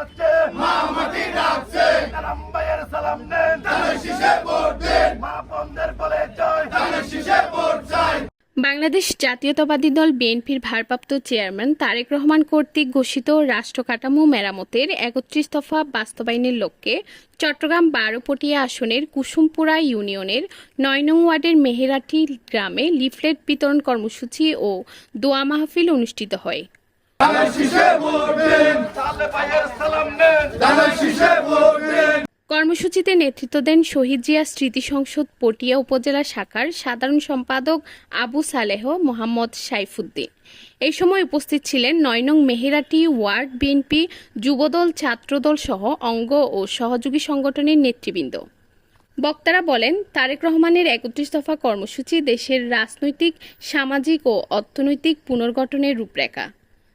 ডাকছে মা মাটি ডাকছে। কালাম ভাইয়ের সালাম নেন। ধানের শীষে ভোট দিন। মা বন্ধের বলে জয়। ধানের শীষে ভোট চাই। বাংলাদেশ জাতীয়তাবাদী দল বিএনপির ভারপ্রাপ্ত চেয়ারম্যান তারেক রহমান কর্তৃক ঘোষিত রাষ্ট্র কাঠামো মেরামতের একত্রিশ দফা বাস্তবায়নের লক্ষ্যে চট্টগ্রাম বারোপটিয়া আসনের কুসুমপুরা ইউনিয়নের নয় নং ওয়ার্ডের মেহেরাটি গ্রামে লিফলেট বিতরণ কর্মসূচি ও দোয়া মাহফিল অনুষ্ঠিত হয়। কর্মসূচিতে নেতৃত্ব দেন শহীদ জিয়া স্মৃতি সংসদ পটিয়া উপজেলা শাখার সাধারণ সম্পাদক আবু সালেহ মোহাম্মদ সাইফুদ্দিন। এই সময় উপস্থিত ছিলেন নয় নং মেহেরাটি ওয়ার্ড বিএনপি যুবদল, ছাত্রদল সহ অঙ্গ ও সহযোগী সংগঠনের নেতৃবৃন্দ। বক্তারা বলেন, তারেক রহমানের একত্রিশ দফা কর্মসূচি দেশের রাজনৈতিক, সামাজিক ও অর্থনৈতিক পুনর্গঠনের রূপরেখা।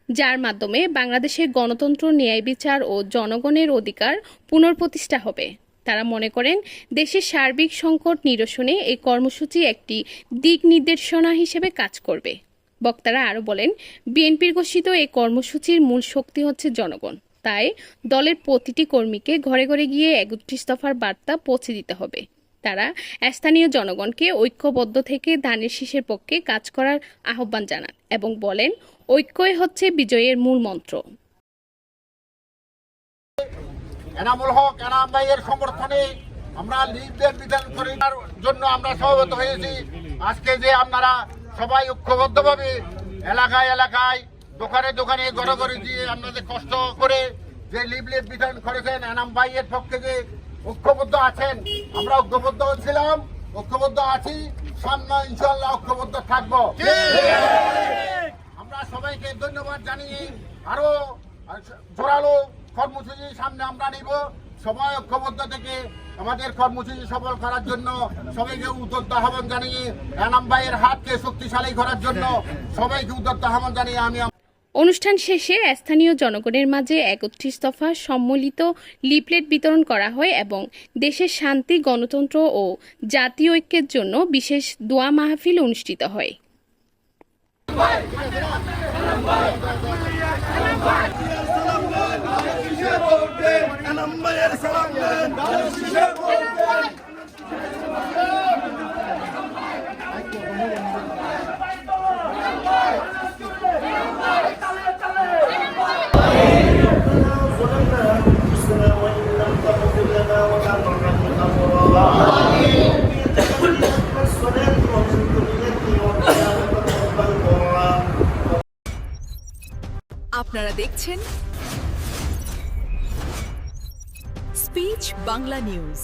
যার মাধ্যমে বাংলাদেশের গণতন্ত্র ন্যায় বিচার ও জনগণের অধিকার পুনঃপ্রতিষ্ঠা হবে। তারা মনে করেন, দেশের সার্বিক সংকট নিরসনে এই কর্মসূচি একটি দিক নির্দেশনা হিসেবে কাজ করবে। বক্তারা আরও বলেন, বিএনপির ঘোষিত এই কর্মসূচির মূল শক্তি হচ্ছে জনগণ। তাই দলের প্রতিটি কর্মীকে ঘরে ঘরে গিয়ে একত্রিশ দফার বার্তা পৌঁছে দিতে হবে। তারা স্থানীয় জনগণকে ঐক্যবদ্ধ থেকে ধানের শীষের পক্ষে কাজ করার আহ্বান জানান এবং বলেন, ঐক্যই হচ্ছে বিজয়ের মূল মন্ত্র। এনামুল হক, এনাম ভাইয়ের সমর্থনে আমরা লিডদের বিধান করার জন্য আমরা সমবেত হয়েছি। আজকে যে আপনারা সবাই ঐক্যবদ্ধভাবে এলাকায় এলাকায়, দোকানে দোকানে ঘরে ঘরে দিয়ে আপনাদের কষ্ট করে যে লিফলেট বিধান করেছেন, এনাম ভাইয়ের পক্ষে যে ঐক্যবদ্ধ আছেন। আমরা ঐক্যবদ্ধ ছিলাম, ঐক্যবদ্ধ আছি, সামনে ইনশাল্লাহ ঐক্যবদ্ধ থাকব। আমরা সবাইকে ধন্যবাদ জানিয়ে আরও জোরালো কর্মসূচি সামনে আমরা নিব। সবাই ঐক্যবদ্ধ থেকে আমাদের কর্মসূচি সফল করার জন্য সবাইকে উদ্যোক্ত আহ্বান জানিয়ে এনাম ভাইয়ের হাতকে শক্তিশালী করার জন্য সবাইকে উদ্যোক্ত আহ্বান জানিয়ে আমি অনুষ্ঠান শেষে স্থানীয় জনগণের মাঝে একত্রিশ দফা সম্মিলিত লিপলেট বিতরণ করা হয় এবং দেশের শান্তি, গণতন্ত্র ও জাতীয় ঐক্যের জন্য বিশেষ দোয়া মাহফিল অনুষ্ঠিত হয়। সালাম আপনারা দেখছেন স্পিচ বাংলা নিউজ।